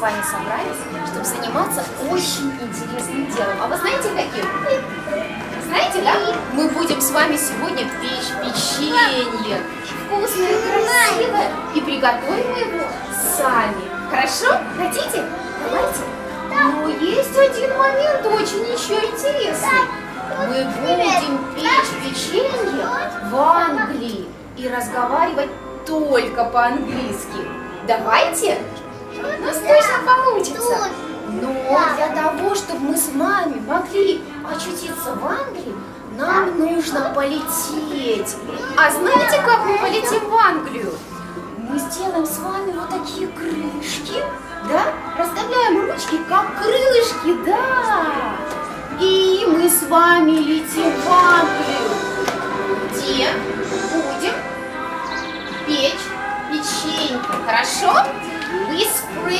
с вами собрались, чтобы заниматься очень интересным делом. А вы знаете каким? Знаете, да? Мы будем с вами сегодня печь печенье. Вкусное, красивое. И приготовим его сами. Хорошо? Хотите? Давайте. Но есть один момент очень еще интересный. Мы будем печь печенье в Англии и разговаривать только по-английски. Давайте? Ну, точно получится. Но для того, чтобы мы с вами могли очутиться в Англии, нам нужно полететь. А знаете, как мы полетим в Англию? Мы сделаем с вами вот такие крышки, да? Расставляем ручки, как крылышки, да. И мы с вами летим в Англию, где будем печь печеньки. Хорошо? we scream